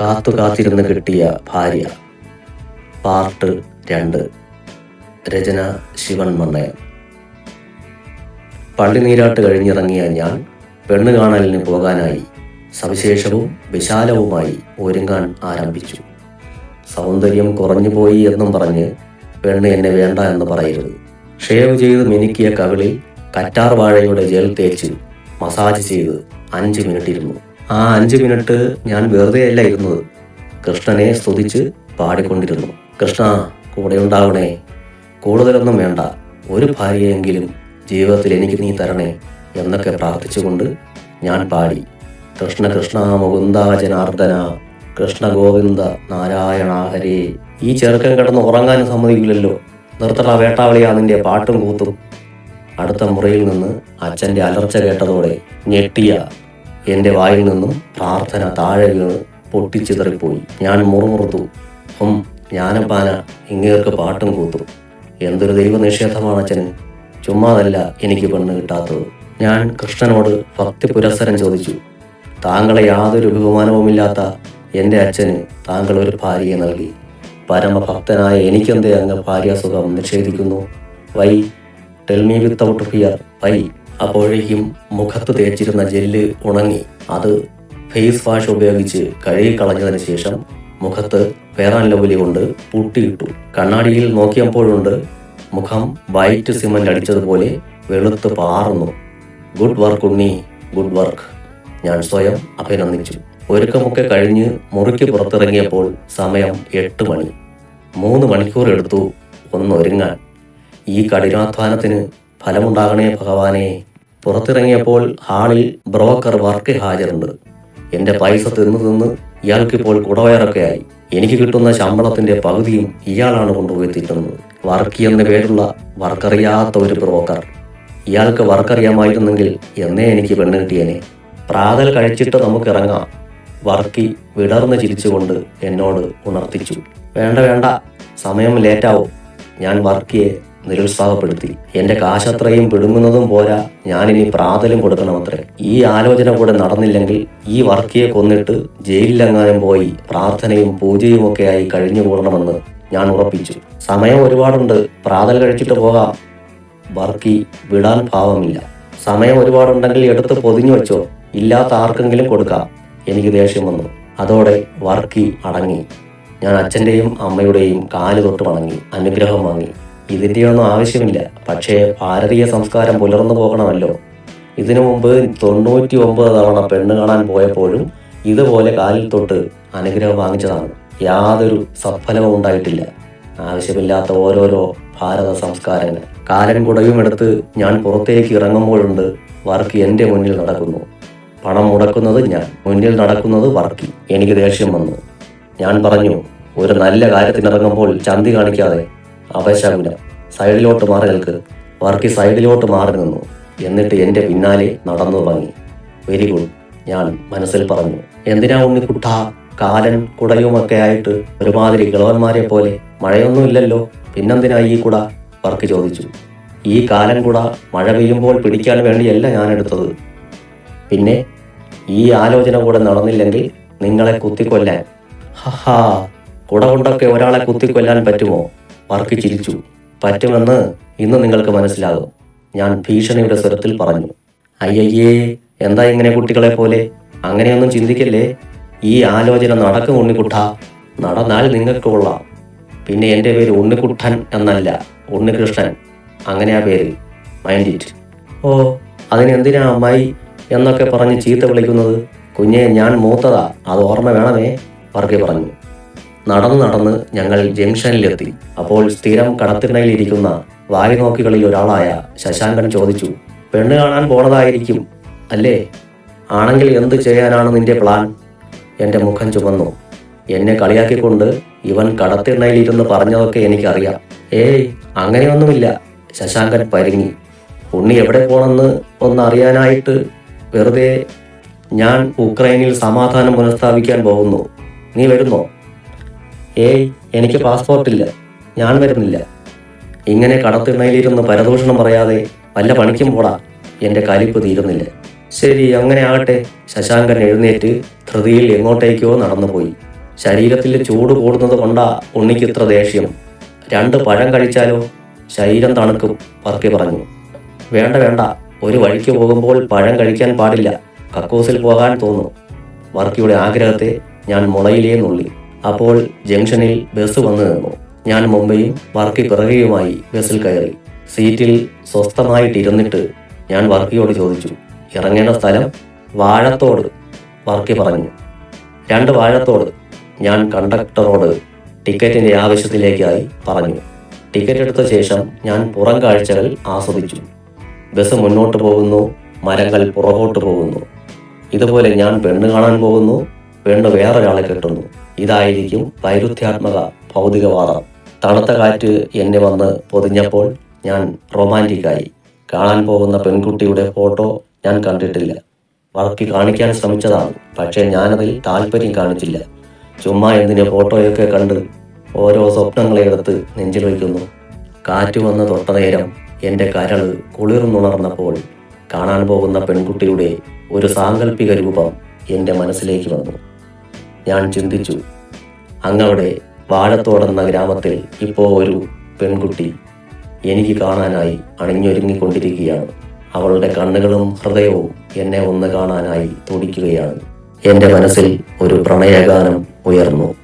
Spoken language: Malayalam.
കാത്തു കാത്തിരുന്ന് കിട്ടിയ ഭാര്യ. പാർട്ട് രണ്ട്. രചന ശിവൻ മണ്ണയൻ പള്ളി നീരാട്ട് കഴിഞ്ഞിറങ്ങിയ ഞാൻ പെണ്ണ് കാണലിന് പോകാനായി സവിശേഷവും വിശാലവുമായി ഒരുങ്ങാൻ ആരംഭിച്ചു. സൗന്ദര്യം കുറഞ്ഞുപോയി എന്നും പറഞ്ഞ് പെണ്ണ് എന്നെ വേണ്ട എന്ന് പറയരുത്. ഷേവ് ചെയ്ത് മിനുക്കിയ കവിളിൽ കറ്റാർ വാഴയുടെ ജെൽ തേച്ച് മസാജ് ചെയ്ത് അഞ്ച് മിനിറ്റ് ഇരുന്നു ആ അഞ്ച് മിനിറ്റ് ഞാൻ വെറുതെ അല്ല ഇരുന്നത്. കൃഷ്ണനെ സ്തുതിച്ച് പാടിക്കൊണ്ടിരുന്നു. കൃഷ്ണ കൂടെ ഉണ്ടാവണേ. കൂടുതലൊന്നും വേണ്ട. ഒരു ഭാര്യയെങ്കിലും ജീവിതത്തിൽ എനിക്ക് നീ തരണേ എന്നൊക്കെ പ്രാർത്ഥിച്ചുകൊണ്ട് ഞാൻ പാടി. കൃഷ്ണ കൃഷ്ണ മുകുന്ദ ജനാർദ്ദന. കൃഷ്ണ ഗോവിന്ദ നാരായണ ഹരേ. ഈ ചെറുക്കൻ കിടന്ന് ഉറങ്ങാനും സമ്മതിക്കില്ലല്ലോ. നിർത്തട വേട്ടാവളിയാ നിന്റെ പാട്ടും കൂത്തും. അടുത്ത മുറിയിൽ നിന്ന് അച്ഛന്റെ അലർച്ച കേട്ടതോടെ ഞെട്ടിയ എന്റെ വായിൽ നിന്നും പ്രാർത്ഥന താഴെ വീണ് പൊട്ടിച്ചിതറിപ്പോയി. ഞാൻ മുറുമുറുത്തു. ഹും ജ്ഞാനപ്പാന ഇങ്ങേർക്ക് പാട്ടും കൂത്തും. എന്തൊരു ദൈവനിഷേധമാണ് അച്ഛന് ചുമ്മാതല്ല എനിക്ക് പെണ്ണ് കിട്ടാത്തത്. ഞാൻ കൃഷ്ണനോട് ഭക്തി പുരസ്സരം ചോദിച്ചു. താങ്കളെ യാതൊരു ബഹുമാനവുമില്ലാത്ത എന്റെ അച്ഛന് താങ്കൾ ഒരു ഭാര്യയെ നൽകി. പരമഭക്തനായ എനിക്കെന്തേ അങ്ങ് ഭാര്യാസുഖം നിഷേധിക്കുന്നു? Why tell me without fear why അപ്പോഴേക്കും മുഖത്ത് തേച്ചിരുന്ന ജെല്ല് ഉണങ്ങി. അത് ഫേസ് വാഷ് ഉപയോഗിച്ച് കഴുകി കളഞ്ഞതിന് ശേഷം മുഖത്ത് ഫെയർ ലവലി കൊണ്ട് പൂട്ടിയിട്ടു. കണ്ണാടിയിൽ നോക്കിയപ്പോഴുണ്ട് മുഖം വൈറ്റ് സിമെന്റ് അടിച്ചതുപോലെ വെളുത്ത് പാറുന്നു. Good work Unni good work. ഞാൻ സ്വയം അഭിനന്ദിച്ചു. ഒരുക്കമൊക്കെ കഴിഞ്ഞ് മുറിക്ക് പുറത്തിറങ്ങിയപ്പോൾ സമയം എട്ട് മണി. മൂന്ന് മണിക്കൂർ എടുത്തു ഒന്നൊരുങ്ങാൻ. ഈ കഠിനാധ്വാനത്തിന് ഫലമുണ്ടാകണേ ഭഗവാനെ. പുറത്തിറങ്ങിയപ്പോൾ ഹാളിൽ ബ്രോക്കർ വർക്ക് ഹാജരുണ്ട്. എന്റെ പൈസ തിന്ന് തിന്ന് ഇയാൾക്കിപ്പോൾ കുടവയറൊക്കെ ആയി. എനിക്ക് കിട്ടുന്ന ശമ്പളത്തിന്റെ പകുതിയും ഇയാളാണ് കൊണ്ടുപോയി തിന്നുന്നത് വർക്കി എന്ന പേരുള്ള വർക്കറിയാത്ത ഒരു ബ്രോക്കർ. ഇയാൾക്ക് വർക്കറിയാമായിരുന്നെങ്കിൽ എന്നേ എനിക്ക് പെണ്ണ് കിട്ടിയേനെ പ്രാതൽ കഴിച്ചിട്ട് നമുക്ക് ഇറങ്ങാം വർക്കി വിടർന്ന് ചിരിച്ചുകൊണ്ട് എന്നോട് ഉണർത്തിച്ചു. വേണ്ട വേണ്ട സമയം ലേറ്റാവും. ഞാൻ വർക്കിയെ നിരുത്സാഹപ്പെടുത്തി. എന്റെ കാശത്രയും പിടുങ്ങുന്നതും പോരാ. ഞാനിനി പ്രാതലും കൊടുക്കണമത്രേ. ഈ ആലോചന കൂടെ നടന്നില്ലെങ്കിൽ ഈ വർക്കിയെ കൊന്നിട്ട് ജയിലിലെങ്ങാനും പോയി പ്രാർത്ഥനയും പൂജയും ഒക്കെ ഒക്കെയായി കഴിഞ്ഞുകൂടണമെന്ന് ഞാൻ ഉറപ്പിച്ചു. സമയം ഒരുപാടുണ്ട്. പ്രാതൽ കഴിച്ചിട്ട് പോകാം. വർക്കി വിടാൻ ഭാവമില്ല. സമയം ഒരുപാടുണ്ടെങ്കിൽ എടുത്ത് പൊതിഞ്ഞു വെച്ചോ. ഇല്ലാത്ത ആർക്കെങ്കിലും കൊടുക്കാം. എനിക്ക് ദേഷ്യം വന്നു. അതോടെ വർക്കി അടങ്ങി. ഞാൻ അച്ഛന്റെയും അമ്മയുടെയും കാൽ തൊട്ട് വണങ്ങി. അനുഗ്രഹം വാങ്ങി. ഇതിന്റെയൊന്നും ആവശ്യമില്ല. പക്ഷേ ഭാരതീയ സംസ്കാരം പുലർന്നു പോകണമല്ലോ. ഇതിനു മുമ്പ് തൊണ്ണൂറ്റി ഒമ്പത് തവണ പെണ്ണ് കാണാൻ പോയപ്പോഴും ഇതുപോലെ കാലിൽ തൊട്ട് അനുഗ്രഹം വാങ്ങിച്ചതാണ്. യാതൊരു സഫലവും ഉണ്ടായിട്ടില്ല. ആവശ്യമില്ലാത്ത ഓരോരോ ഭാരത സംസ്കാരങ്ങൾ. കാലൻ കുടയും എടുത്ത് ഞാൻ പുറത്തേക്ക് ഇറങ്ങുമ്പോഴുണ്ട് വർക്ക് എന്റെ മുന്നിൽ നടക്കുന്നു. പണം മുടക്കുന്നത് ഞാൻ. മുന്നിൽ നടക്കുന്നത് വർക്കി. എനിക്ക് ദേഷ്യം വന്നു. ഞാൻ പറഞ്ഞു ഒരു നല്ല കാര്യത്തിനിറങ്ങുമ്പോൾ ചന്തി കാണിക്കാതെ അവശകുനം സൈഡിലോട്ട് മാറി നിൽക്ക് വർക്കി സൈഡിലോട്ട് മാറി നിന്നു. എന്നിട്ട് എന്റെ പിന്നാലെ നടന്നു തുടങ്ങി വെരി ഗുഡ് ഞാൻ മനസ്സിൽ പറഞ്ഞു എന്തിനാ ഉണ്ണിക്കുട്ട കാലൻ കുടയുമൊക്കെ ആയിട്ട് ഒരുമാതിരി കിളവന്മാരെ പോലെ മഴയൊന്നുമില്ലല്ലോ പിന്നെന്തിനാ ഈ കുട? വർക്ക് ചോദിച്ചു. ഈ കാലൻ കുട മഴ പെയ്യുമ്പോൾ പിടിക്കാൻ വേണ്ടിയല്ല ഞാൻ എടുത്തത്. പിന്നെ ഈ ആലോചന കൂടെ നടന്നില്ലെങ്കിൽ നിങ്ങളെ കുത്തിക്കൊല്ലാൻ. ഹഹാ കുട കൊണ്ടൊക്കെ ഒരാളെ കുത്തിക്കൊല്ലാൻ പറ്റുമോ? വർക്ക് ചിരിച്ചു പറ്റുമെന്ന് ഇന്ന് നിങ്ങൾക്ക് മനസ്സിലാകും. ഞാൻ ഭീഷണിയുടെ സ്വരത്തിൽ പറഞ്ഞു. അയ്യയ്യേ എന്താ ഇങ്ങനെ കുട്ടികളെ പോലെ അങ്ങനെയൊന്നും ചിന്തിക്കല്ലേ? ഈ ആലോചന നടക്കും ഉണ്ണിക്കുട്ട നടന്നാൽ നിങ്ങൾക്ക് കൊള്ളാം. പിന്നെ എന്റെ പേര് ഉണ്ണിക്കുട്ടൻ എന്നല്ല ഉണ്ണികൃഷ്ണൻ. അങ്ങനെയാ പേര് മൈൻഡ് ഇറ്റ് ഓ അതിനെന്തിനാ അമ്മായി എന്നൊക്കെ പറഞ്ഞ് ചീത്ത വിളിക്കുന്നത്? കുഞ്ഞെ ഞാൻ മൂത്തതാ. അത് ഓർമ്മ വേണമേ? വർഗി പറഞ്ഞു. നടന്നു നടന്ന് ഞങ്ങൾ ജംഗ്ഷനിലെത്തി. അപ്പോൾ സ്ഥിരം കടത്തിണയിലിരിക്കുന്ന വാരിനോക്കികളിൽ ഒരാളായ ശശാങ്കൻ ചോദിച്ചു പെണ്ണ് കാണാൻ പോണതായിരിക്കും അല്ലേ? ആണെങ്കിൽ എന്ത് ചെയ്യാനാണ് നിന്റെ പ്ലാൻ? എന്റെ മുഖം ചുമന്നു. എന്നെ കളിയാക്കിക്കൊണ്ട് ഇവൻ കടത്തിണ്ണയിലിരുന്ന് പറഞ്ഞതൊക്കെ എനിക്കറിയാം. ഏയ് അങ്ങനെയൊന്നുമില്ല ശശാങ്കൻ പരിങ്ങി. ഉണ്ണി എവിടെ പോണെന്ന് ഒന്ന് അറിയാനായിട്ട് വെറുതെ ഞാൻ ഉക്രൈനിൽ സമാധാനം പുനഃസ്ഥാപിക്കാൻ പോകുന്നു. നീ വരുന്നോ? ഏയ് എനിക്ക് പാസ്പോർട്ടില്ല. ഞാൻ വരുന്നില്ല. ഇങ്ങനെ കടത്തിണയിലിരുന്ന് പരദൂഷണം പറയാതെ വല്ല പണിക്കും പോടാ. എന്റെ കലിപ്പ് തീരുന്നില്ല. ശരി അങ്ങനെ ആകട്ടെ. ശശാങ്കൻ എഴുന്നേറ്റ് ധൃതിയിൽ എങ്ങോട്ടേക്കോ നടന്നുപോയി. ശരീരത്തിൽ ചൂട് കൂടുന്നത് കൊണ്ടാ ഉണ്ണിക്ക് ഇത്ര ദേഷ്യം. രണ്ട് പഴം കഴിച്ചാലോ? ശരീരം തണുക്കും പറക്കി പറഞ്ഞു. വേണ്ട വേണ്ട. ഒരു വഴിക്ക് പോകുമ്പോൾ പഴം കഴിക്കാൻ പാടില്ല. കക്കൂസിൽ പോകാൻ തോന്നും. വർക്കിയുടെ ആഗ്രഹത്തെ ഞാൻ മുളയിലേ നുള്ളി. അപ്പോൾ ജംഗ്ഷനിൽ ബസ് വന്നു നിന്നു. ഞാൻ മുംബൈയും വർക്കി പിറകെയുമായി ബസ്സിൽ കയറി. സീറ്റിൽ സ്വസ്ഥമായിട്ടിരുന്നിട്ട് ഞാൻ വർക്കിയോട് ചോദിച്ചു ഇറങ്ങേണ്ട സ്ഥലം? വാഴത്തോട് വർക്കി പറഞ്ഞു. രണ്ട് വാഴത്തോട് ഞാൻ കണ്ടക്ടറോട് ടിക്കറ്റിന്റെ ആവശ്യത്തിലേക്കായി പറഞ്ഞു. ടിക്കറ്റ് എടുത്ത ശേഷം ഞാൻ പുറം കാഴ്ചകൾ ആസ്വദിച്ചു. ബസ് മുന്നോട്ട് പോകുന്നു മരങ്ങൾ പുറകോട്ട് പോകുന്നു. ഇതുപോലെ ഞാൻ പെണ്ണ് കാണാൻ പോകുന്നു പെണ്ണ് വേറൊരാളെ കെട്ടുന്നു. ഇതായിരിക്കും വൈരുദ്ധ്യാത്മക ഭൗതികവാദം. തണുത്ത കാറ്റ് എന്നെ വന്ന് പൊതിഞ്ഞപ്പോൾ ഞാൻ റൊമാന്റിക്കായി. കാണാൻ പോകുന്ന പെൺകുട്ടിയുടെ ഫോട്ടോ ഞാൻ കണ്ടിട്ടില്ല. വർക്കി കാണിക്കാൻ ശ്രമിച്ചതാണ് പക്ഷേ ഞാനതിൽ താല്പര്യം കാണിച്ചില്ല. ചുമ്മാ എന്തിന് ഫോട്ടോയൊക്കെ കണ്ട് ഓരോ സ്വപ്നങ്ങളെ എടുത്ത് നെഞ്ചിൽ വയ്ക്കുന്നു. കാറ്റ് വന്ന് തൊട്ട നേരം എന്റെ കരൾ കുളിർന്നുണർന്നപ്പോൾ കാണാൻ പോകുന്ന പെൺകുട്ടിയുടെ ഒരു സാങ്കല്പിക രൂപം എന്റെ മനസ്സിലേക്ക് വന്നു. ഞാൻ ചിന്തിച്ചു. അങ്ങവിടെ വാഴത്തോടെന്ന ഗ്രാമത്തിൽ ഇപ്പോൾ ഒരു പെൺകുട്ടി എനിക്ക് കാണാനായി അണിഞ്ഞൊരുങ്ങിക്കൊണ്ടിരിക്കുകയാണ്. അവളുടെ കണ്ണുകളും ഹൃദയവും എന്നെ ഒന്ന് കാണാനായി തുടിക്കുകയാണ്. എന്റെ മനസ്സിൽ ഒരു പ്രണയഗാനം ഉയർന്നു.